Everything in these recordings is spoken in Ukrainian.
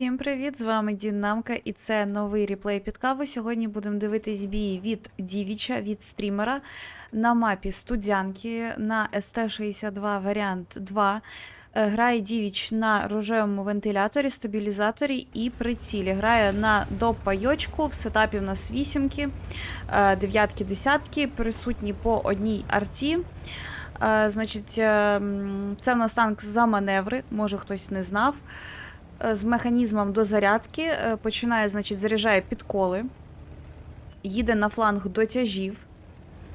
Всім привіт! З вами Дінамка, і це новий реплей під каву. Сьогодні будемо дивитись бій від Дівіча, від стрімера на мапі Студянки на СТ-62 варіант 2. Е, Грає Дівіч на рожевому вентиляторі, стабілізаторі і прицілі. Грає на допайочку, в сетапі в нас вісімки, е, дев'ятки, десятки, присутні по одній арті. Е, Значить, е, це в нас танк за маневри, може хтось не знав. Е, З механізмом до зарядки е, починає, значить, заряджає підколи, їде на фланг до тяжів.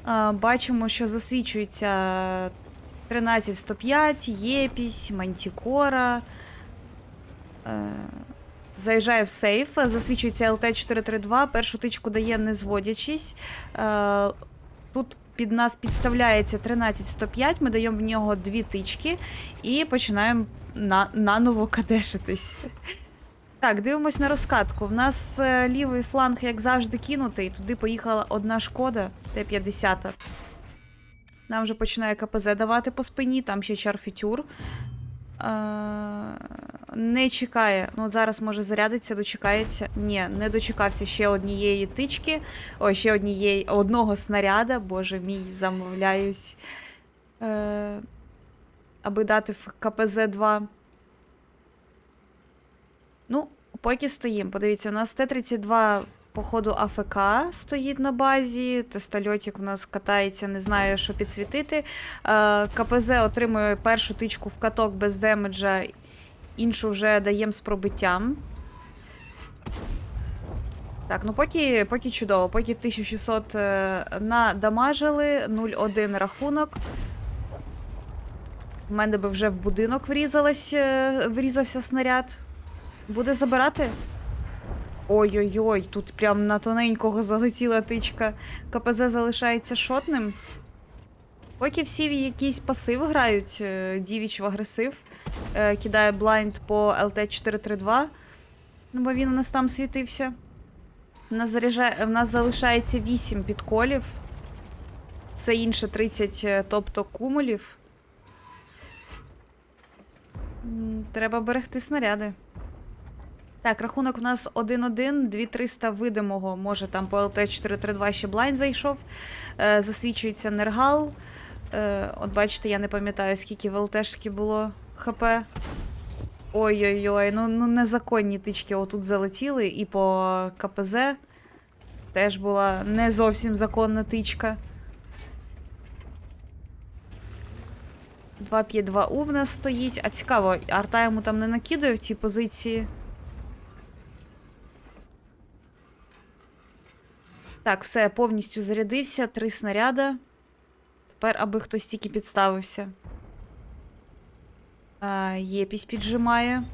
Е, Бачимо, що засвічується 13105, Єпісь, Мантікора. Заїжджає в сейф, засвічується ЛТ-432, першу тичку дає не зводячись. Тут під нас підставляється 13105, ми даємо в нього дві тички і починаємо на, наново кадешитись. Так, дивимось на розкатку. В нас е, лівий фланг, як завжди, кинутий. Туди поїхала одна шкода, Т-50. Нам вже починає КПЗ давати по спині, там ще чарфітюр. Е, не чекає. Ну, зараз може зарядиться, дочекається. Ні, не дочекався ще однієї тички. Ой, ще однієї одного снаряда. Боже мій, замовляюсь. Е, аби дати в КПЗ-2. Ну, поки стоїмо. Подивіться, у нас Т-32, походу, АФК стоїть на базі. Тестольотик у нас катається, не знає, що підсвітити. Е, КПЗ отримує першу тичку в каток без демеджа, іншу вже даємо з пробиттям. Так, ну поки, поки чудово, поки 1600 е, надамажили, 0-1 рахунок. У мене би вже в будинок врізалась, е, врізався снаряд. Буде забирати? Ой-ой-ой, тут прям на тоненького залетіла тичка. КПЗ залишається шотним. Поки всі в якийсь пасив грають, е, Дівіч в агресив, е, кидає блайнд по ЛТ-432, ну бо він у нас там світився. У нас, заряджає, в нас залишається 8 підколів. Все інше 30, е, тобто кумулів. Треба берегти снаряди. Так, рахунок у нас 1-1, 2300 видимого. Може там по ЛТ-432 ще блайн зайшов. Е, засвічується нергал. Е, от бачите, я не пам'ятаю, скільки в ЛТшки було ХП. Ой-ой-ой, ну, ну незаконні тички отут залетіли, і по КПЗ теж була не зовсім законна тичка. 2-5-2У в нас стоїть. А цікаво, арта йому там не накидує в цій позиції. Так, все, повністю зарядився. Три снаряда. Тепер, аби хтось тільки підставився. А, Єпісь піджимає.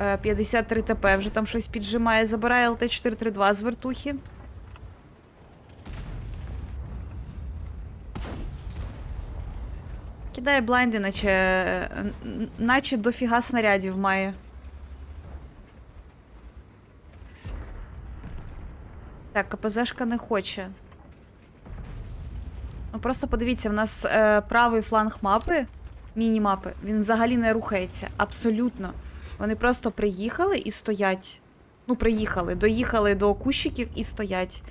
Е, 53 ТП вже там щось піджимає. Забирає ЛТ-432 з вертухи. Кидає блайнди, наче, е, наче дофіга снарядів має. Так, КПЗшка не хоче. Ну просто подивіться, в нас е, правий фланг мапи, міні-мапи, він взагалі не рухається. Абсолютно. Вони просто приїхали і стоять. Ну, приїхали, доїхали до кущиків і стоять.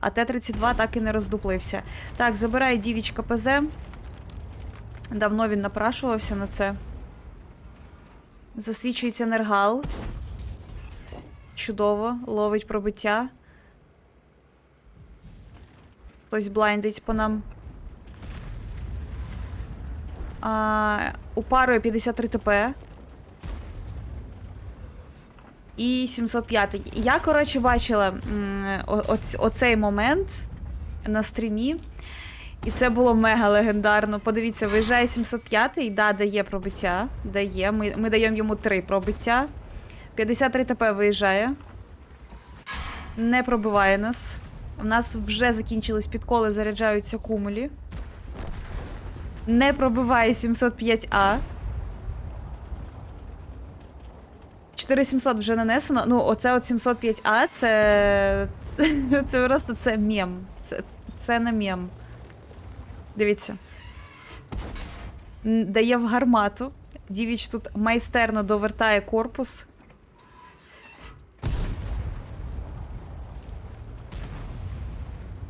А Т-32 так і не роздуплився. Так, забирає дівіч КПЗ. Давно він напрашувався на це. Засвічується нергал. Чудово, ловить пробиття. Хтось блайндить по нам. А, упарує 53 ТП. І 705. Я, коротше, бачила оцей момент на стрімі. І це було мега легендарно. Подивіться, виїжджає 705-й, да, дає пробиття. Дає. Ми, ми даємо йому 3 пробиття. 53 ТП виїжджає. Не пробиває нас. У нас вже закінчились підколи, заряджаються кумулі. Не пробиває 705А. 4700 вже нанесено. Ну, оце от 705А, це. Це просто це мем. Це, це не мем. Дивіться. Дає в гармату. Дівіч тут майстерно довертає корпус.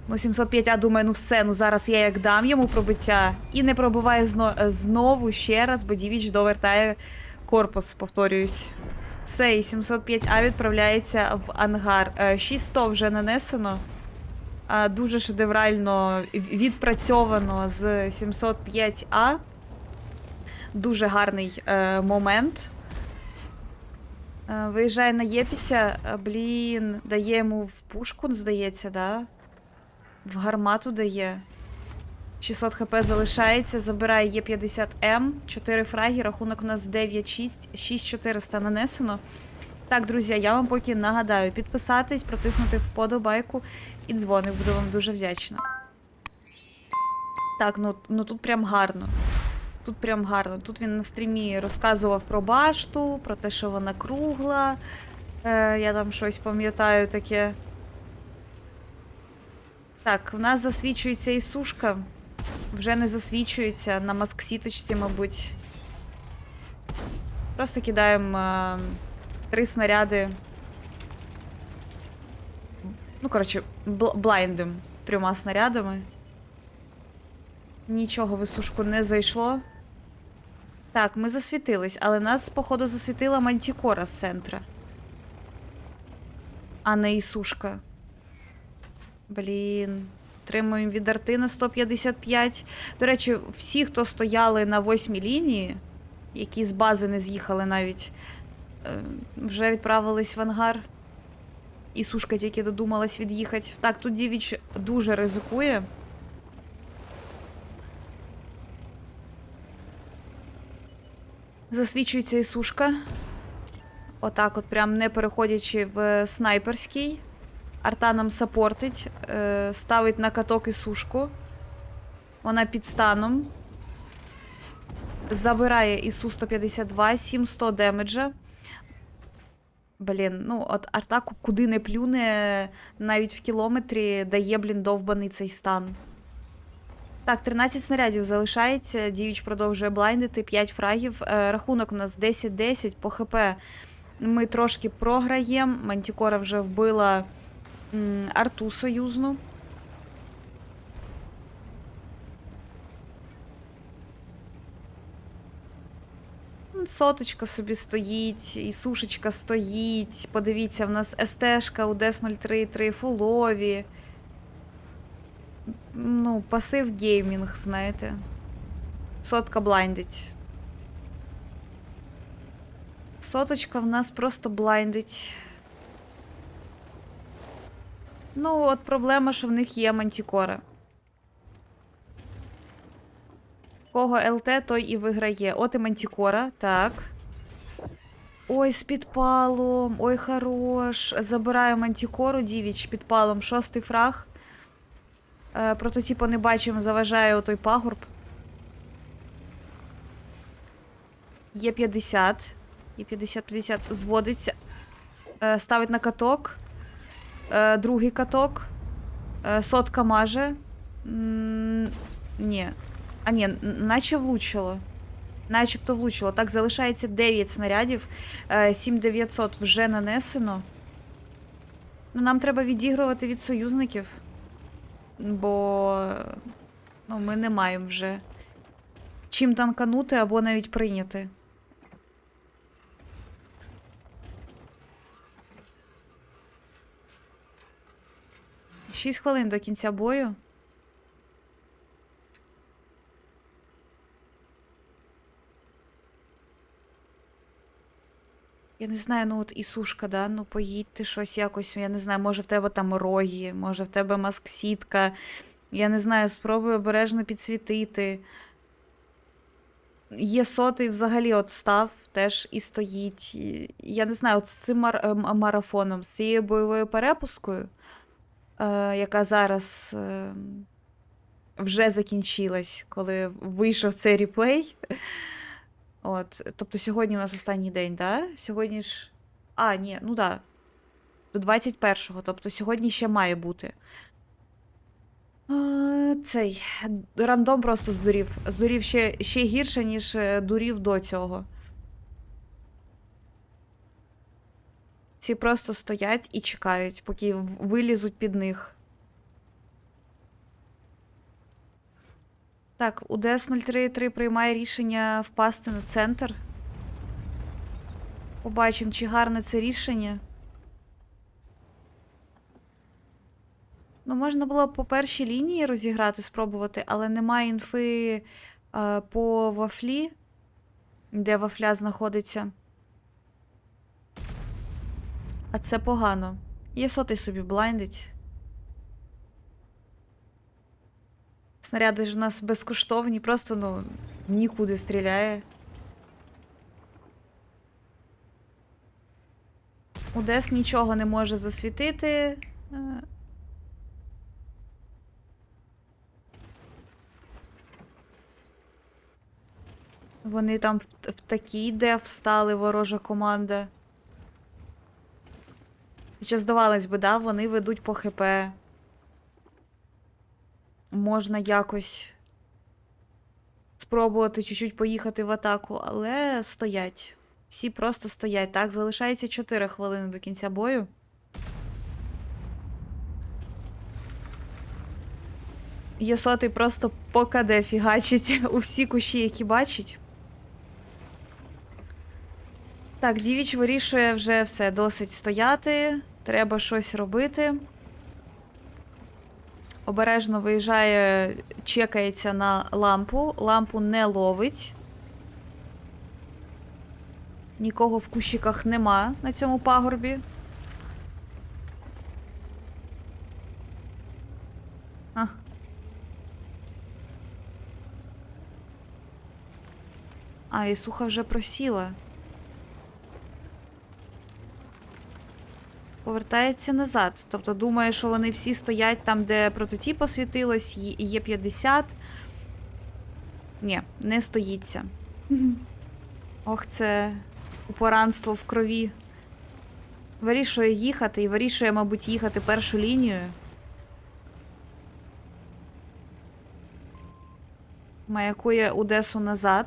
Ну, 705А думає, ну все, ну зараз я як дам йому пробиття. І не пробиває зно е, знову ще раз, бо Дівіч довертає корпус, повторююсь. Все, і 705А відправляється в ангар. Е, 600 вже нанесено. Дуже шедеврально відпрацьовано з 705А. Дуже гарний е, момент. Е, Виїжджає на Єпіся. Е, Блін, дає йому в пушку, здається, да? В гармату дає. 600 хп залишається, забирає Є50М, 4 фраги, рахунок у нас 9-6, 6400 нанесено. Так, друзі, я вам поки нагадаю підписатись, протиснути вподобайку і дзвоник, буду вам дуже вдячна. Так, ну, ну тут прям гарно. Тут прям гарно. Тут він на стрімі розказував про башту, про те, що вона кругла. Е, я там щось пам'ятаю таке. Так, в нас засвічується і сушка. Вже не засвічується на маск-сіточці, мабуть. Просто кидаємо е, три снаряди. Ну, коротше, бл- блайндом трьома снарядами. Нічого в сушку не зайшло. Так, ми засвітились, але нас, походу, засвітила мантікора з центра. А не Ісушка. Блін. Отримуємо від арти на 155. До речі, всі, хто стояли на восьмій лінії, які з бази не з'їхали навіть, вже відправились в ангар. І сушка тільки додумалась від'їхати. Так, тут Дівіч дуже ризикує. Засвічується і сушка. Отак, от прям не переходячи в снайперський. Арта нам саппортить, е, ставить на каток і сушку. Вона під станом. Забирає ісу 152, 700 демеджа. Блін, ну от Артаку куди не плюне, навіть в кілометрі дає, блін, довбаний цей стан. Так, 13 снарядів залишається. Діюч продовжує блайндити, 5 фрагів. Е, рахунок у нас 10-10 по ХП. Ми трошки програємо. Мантікора вже вбила арту союзну. Соточка собі стоїть, і сушечка стоїть. Подивіться, в нас СТшка у ДЕС-033 фулові. Ну, пасив геймінг, знаєте. Сотка блайндить. Соточка в нас просто блайндить. Ну, от проблема, що в них є мантікора. Кого ЛТ, той і виграє. От і мантікора, так. Ой, з підпалом. Ой, хорош. Забираю мантікору, дівіч, підпалом. Шостий фраг. Е, прототипу не бачимо, заважає отой пагорб. Є 50. Є 50-50. Зводиться. Е, ставить на каток. Е, другий каток. Е, сотка маже. М, Ні. А ні, наче влучило. Начебто влучило. Так, залишається 9 снарядів. Е, 7900 вже нанесено. Ну, нам треба відігрувати від союзників. Бо ну, ми не маємо вже чим танканути або навіть прийняти. Шість хвилин до кінця бою. Я не знаю, ну от Ісушка, да? Ну поїдьте щось якось. Я не знаю, може в тебе там роги, може в тебе маск-сітка. Я не знаю, спробуй обережно підсвітити. Є сотий взагалі от став теж і стоїть. Я не знаю, от з цим мар- ем, марафоном, з цією бойовою перепускою, е, яка зараз е, вже закінчилась, коли вийшов цей реплей. От, тобто сьогодні у нас останній день, да? Сьогодні ж. А, ні, ну да. До 21-го, тобто сьогодні ще має бути. Цей рандом просто здурів. Здурів ще, ще гірше, ніж е, дурів до цього. Всі просто стоять і чекають, поки вилізуть під них. Так, УДС 033 приймає рішення впасти на центр. Побачимо, чи гарне це рішення. Ну, можна було по першій лінії розіграти, спробувати, але немає інфи е, по вафлі, де вафля знаходиться. А це погано. Є сотий собі блайндить. Снаряди ж у нас безкоштовні, просто ну нікуди стріляє. Удес нічого не може засвітити. Вони там в, в такий деф встали, ворожа команда. Хоча здавалось би, да, вони ведуть по ХП. Можна якось спробувати чуть-чуть поїхати в атаку, але стоять. Всі просто стоять. Так, залишається 4 хвилини до кінця бою. Єсотий просто по КД фігачить у всі кущі, які бачить. Так, Дівіч вирішує вже все досить стояти. Треба щось робити. Обережно виїжджає, чекається на лампу. Лампу не ловить. Нікого в кущиках нема на цьому пагорбі. А. А, суха вже просіла. Повертається назад. Тобто думає, що вони всі стоять там, де прототіп освітилось, є- є 50. Ні, не стоїться. Ох, це упоранство в крові. Вирішує їхати і вирішує, мабуть, їхати першу лінію. Маякує Одесу назад.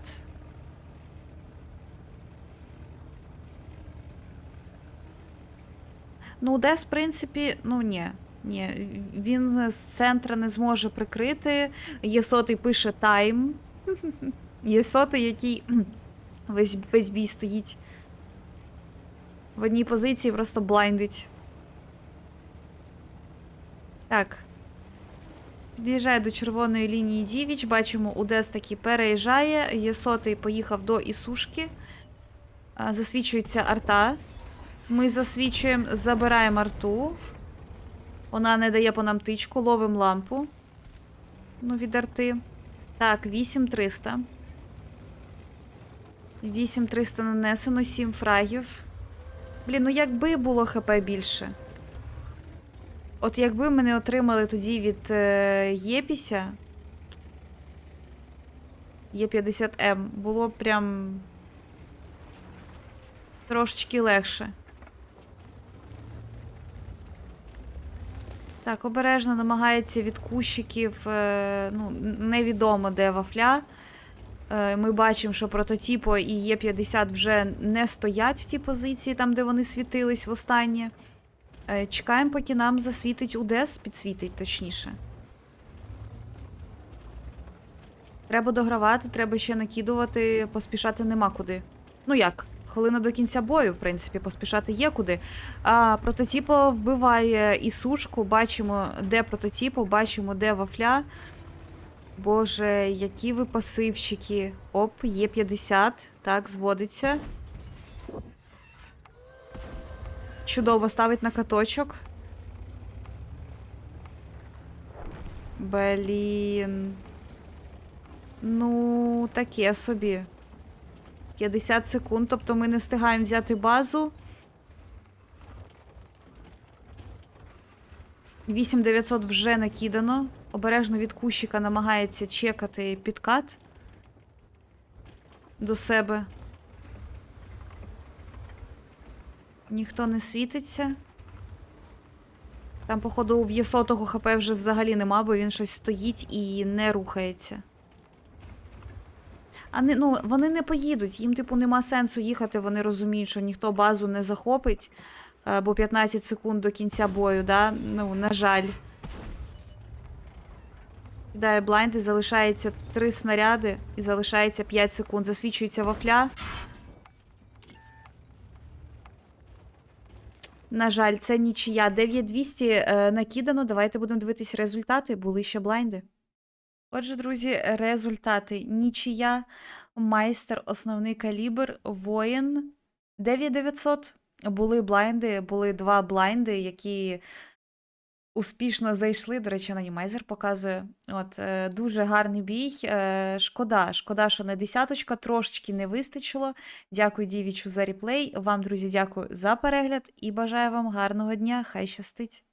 Ну, Одес, в принципі, ну ні. Ні, він з центра не зможе прикрити. Є сотий пише тайм. Є сотий, який весь, весь бій стоїть. В одній позиції просто блайндить. Так. Під'їжджає до червоної лінії Дівіч. Бачимо, Удес таки переїжджає. Єсотий поїхав до Ісушки. Засвічується арта. Ми засвічуємо, забираємо арту. Вона не дає по нам тичку, ловимо лампу. Ну, від арти. Так, 8300. 8300 нанесено, 7 фрагів. Блін, ну якби було ХП більше. От якби ми не отримали тоді від е, Єпіся. Є50М, було б прям трошечки легше. Так, обережно намагається від кущиків, е, ну, невідомо де вафля. Е, Ми бачимо, що прототіпо і Є50 вже не стоять в тій позиції, там, де вони світились востаннє. Е, Чекаємо, поки нам засвітить УДЕС, підсвітить точніше. Треба догравати, треба ще накидувати, поспішати нема куди. Ну як? Хвилина до кінця бою, в принципі, поспішати є куди. А прототіпо вбиває і сушку, бачимо, де прототіпо, бачимо, де вафля. Боже, які ви пасивщики. Оп, є 50. Так, зводиться. Чудово ставить на каточок. Блін. Ну, таке собі. 50 секунд, тобто ми не встигаємо взяти базу. 8900 вже накидано. Обережно від кущика намагається чекати підкат до себе. Ніхто не світиться. Там, походу, у В'єсотого ХП вже взагалі нема, бо він щось стоїть і не рухається. А не, ну, вони не поїдуть, їм, типу, нема сенсу їхати, вони розуміють, що ніхто базу не захопить, е, бо 15 секунд до кінця бою, да? Ну, на жаль. Кидає блайнди, залишається 3 снаряди і залишається 5 секунд. Засвічується вафля. На жаль, це нічия. 9200 е, накидано. Давайте будемо дивитись результати. Були ще блайнди. Отже, друзі, результати. Нічия, майстер, основний калібр, воїн 9900. Були блайнди, були два блайнди, які успішно зайшли. До речі, анонімайзер показує. От, е, дуже гарний бій. Е, шкода, шкода, що не десяточка, трошечки не вистачило. Дякую Дівічу за реплей. Вам, друзі, дякую за перегляд і бажаю вам гарного дня. Хай щастить!